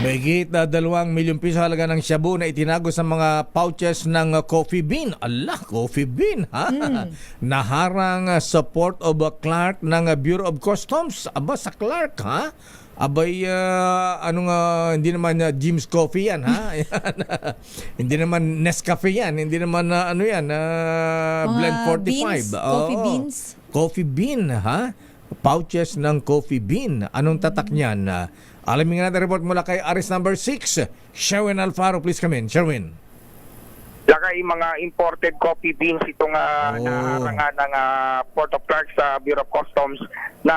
Mahigit na dalawang milyong piso halaga ng shabu na itinago sa mga pouches ng coffee bean. Allah, coffee bean, ha? Naharang uh, support of Clark ng Bureau of Customs. Aba, sa Clark, ha? Abay, uh, ano nga, hindi naman uh, Jim's Coffee yan, ha? Hindi naman Nescafe yan. Hindi naman, uh, ano yan, uh, Mga Blend 45. beans, coffee Oo. beans. Coffee bean, ha? Pouches ng coffee bean. Anong tatak niyan? Uh, alamin nga natin report mula kay Aris number 6. Sherwin Alfaro, please come in. Sherwin. Lakay mga imported coffee beans itong uh, Oh. naharangan ng ah, Port of Clark sa Bureau of Customs na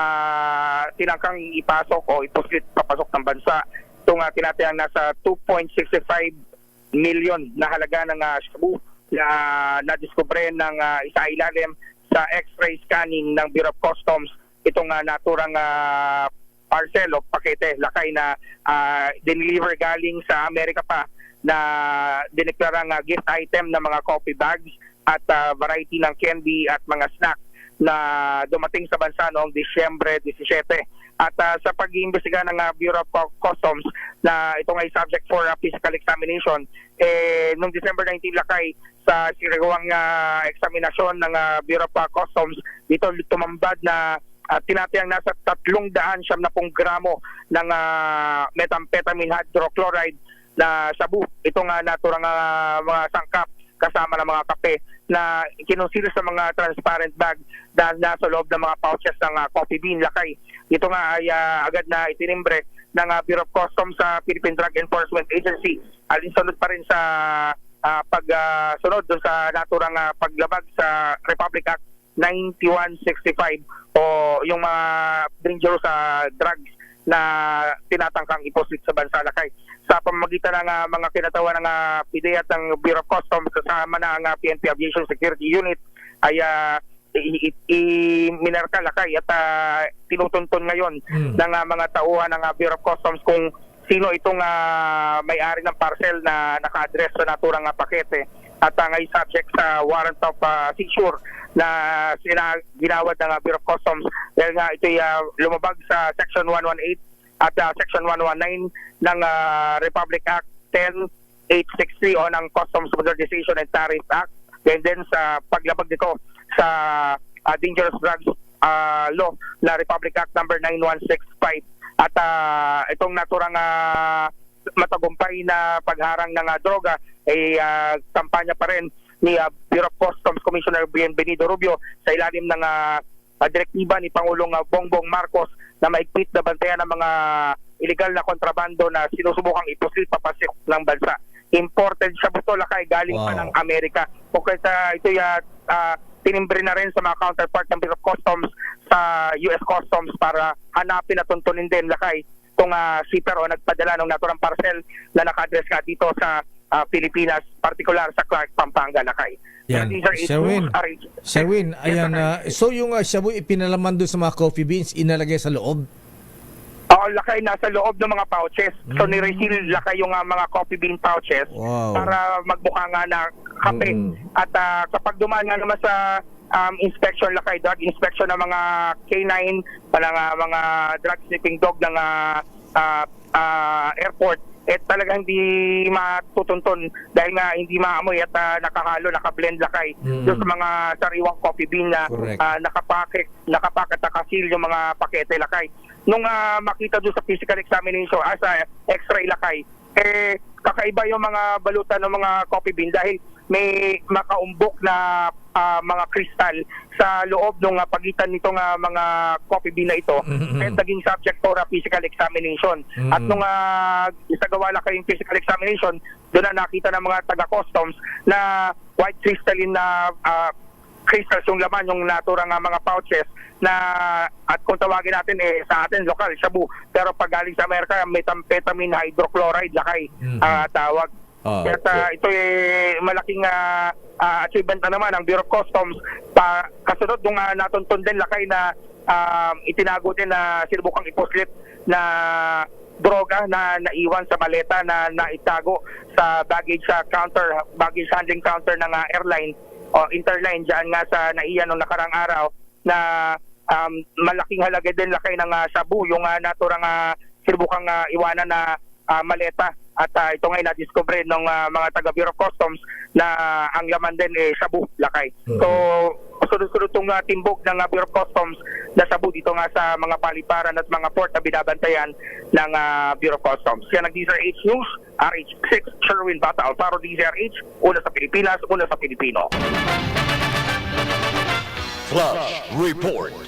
tinangkang ipasok o ipusit papasok ng bansa. Itong uh, tinatayang nasa 2.65 million na halaga ng uh, shabu na nadiskubre ng uh, isa ilalim sa x-ray scanning ng Bureau of Customs itong uh, naturang ah, parcel o pakete lakay na ah, dineliver galing sa Amerika pa na dineklarang uh, gift item ng mga coffee bags at ah, variety ng candy at mga snack na dumating sa bansa noong Disyembre 17. At ah, sa pag-iimbestiga ng ah, Bureau of Customs na ito ay subject for ah, physical examination, eh, noong December 19 lakay sa siriwang ah, examinasyon ng ah, Bureau of Customs, dito tumambad na at tinatayang nasa 300 siyam na pong gramo ng ah, methamphetamine hydrochloride na sabu. Ito nga naturang ah, mga sangkap kasama ng mga kape na kinonsider sa mga transparent bag na nasa loob ng mga pouches ng ah, coffee bean lakay. Ito nga ay ah, agad na itinimbre ng ah, Bureau of Customs sa Philippine Drug Enforcement Agency. Alinsunod pa rin sa ah, pagsunod doon sa naturang ah, paglabag sa Republic Act 9165 o yung mga dangerous sa drugs na tinatangkang iposit sa bansa lakay. Sa pamamagitan ng ah, mga kinatawa ng uh, PDEA at ng Bureau of Customs kasama na ang ah, PNP Aviation Security Unit ay uh, i-minerka lakay at ah, tinutuntun ngayon Hmm. ng ah, mga tauhan ng ah, Bureau of Customs kung sino itong ah, may-ari ng parcel na naka-address sa naturang ah, pakete at ang ay subject sa warrant of ah, seizure na sina ginawad ng ah, Bureau of Customs. Dahil nga ito ay ah, lumabag sa Section 118 at ah, Section 119 ng ah, Republic Act 10863 o ng Customs Modernization and Tariff Act. And then sa paglabag nito sa ah, Dangerous Drugs ah, Law na Republic Act number 9165 at ah, itong naturang ah, matagumpay na pagharang ng ah, droga ay ah, kampanya pa rin ni ah, Bureau of Customs Commissioner Bienvenido Rubio sa ilalim ng ah, direktiba ni Pangulong Bongbong Marcos na maigpit na bantayan ng mga illegal na kontrabando na sinusubukang ipusil papasok ng bansa. Imported siya buto lakay galing pa Wow. ng Amerika. O kaya ito ya ah, tinimbre na rin sa mga counterpart ng Bureau of Customs sa US Customs para hanapin at tuntunin din lakay itong uh, shipper o nagpadala ng naturang parcel na naka-address nga dito sa ah, Pilipinas, particular sa Clark, Pampanga, lakay. Yan. Sherwin. Sherwin, ayan. ah, so yung uh, shabu ipinalaman doon sa mga coffee beans, inalagay sa loob. Oo, lakay nasa loob ng mga pouches. So Mm. nireseal lakay yung ah, mga coffee bean pouches Wow. para magmukha nga na kape. Mm. At ah, kapag dumaan nga naman sa um, inspection lakay, drug inspection ng mga K9, ng ah, mga drug sniffing dog ng ah, ah, ah, airport, eh talaga hindi matutuntun dahil nga hindi maamoy at ah, nakahalo, nakablend lakay Mm. doon sa mga sariwang coffee bean na Correct. ah, nakapakit, nakapakat, nakasil yung mga pakete lakay. Nung ah, makita doon sa physical examination, as a x-ray lakay, eh kakaiba yung mga balutan ng mga coffee bean dahil may makaumbok na ah, mga kristal sa loob ng ah, pagitan nitong ah, mga coffee bean na ito Mhm. at naging subject for a physical examination. Mhm. At nung uh, isagawa na kayong physical examination, doon na nakita ng mga taga-customs na white crystalline na ah, crystals yung laman, yung naturang ah, mga pouches na at kung tawagin natin eh sa atin lokal shabu pero pag galing sa Amerika methamphetamine hydrochloride lakay Mhm. ah, tawag Ah, kaya ah, ito eh malaking ah, ah, achievement na naman ng Bureau of Customs. Pa kasunod nung uh, natuntun din lakay na um, itinago din na sinubukang iposlit na droga na naiwan sa maleta na naitago sa baggage sa counter baggage handling counter ng ah, airline o interline diyan nga sa naiyan nung nakarang araw na um, malaking halaga din lakay ng ah, shabu yung uh, naturang uh, sinubukang ah, iwanan na ah, maleta at ah, ito ngayon na-discover ng ah, mga taga Bureau of Customs na ang laman din eh shabu lakay. So sunod-sunod itong ah, timbog ng ah, Bureau of Customs na shabu dito nga sa mga paliparan at mga port na binabantayan ng ah, Bureau of Customs. Kaya nag-DZRH News, RH6, Sherwin Bata Alfaro DZRH, una sa Pilipinas, una sa Pilipino. Flash Report.